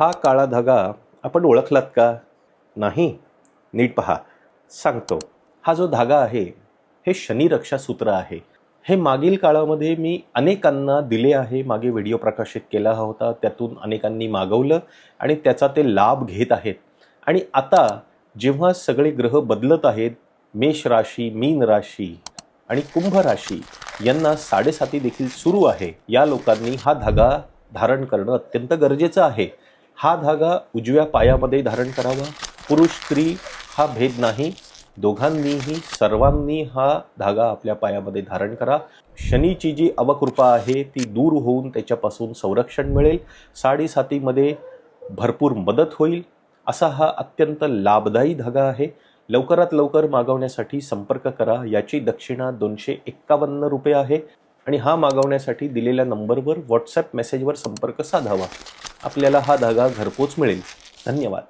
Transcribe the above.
हा काळा धागा आपण ओळखलात का? नाही. नीट पहा. सांगतो. हा जो धागा आहे हे शनिरक्षा सूत्र आहे. हे मागील काळामध्ये मी अनेकांना दिले आहे. मागे व्हिडिओ प्रकाशित केला होता. त्यातून अनेकांनी मागवलं आणि त्याचा ते लाभ घेत आहेत. आणि आता जेव्हा सगळे ग्रह बदलत आहेत मेष राशी मीन राशी आणि कुंभ राशी यांना साडेसाती देखील सुरू आहे. या लोकांनी हा धागा धारण करणं अत्यंत गरजेचं आहे. हा धागा उजव्या पायामध्ये धारण करावा. पुरुष स्त्री हा भेद नाही. दोघांनीही सर्वांनी हा धागा आपल्या पायामध्ये धारण करा. शनीची जी अवकृपा आहे ती दूर होऊन त्याच्यापासून संरक्षण मिळेल. साडेसातीमध्ये भरपूर मदत होईल. असा हा अत्यंत लाभदायी धागा आहे. लवकरात लवकर मागवण्यासाठी संपर्क करा. याची दक्षिणा दोनशे एक्कावन्न रुपये आहे. आणि हा मागवण्यासाठी दिलेल्या नंबरवर व्हॉट्सॲप मेसेजवर संपर्क साधावा. आपल्याला हा धागा घरपोच मिळेल. धन्यवाद.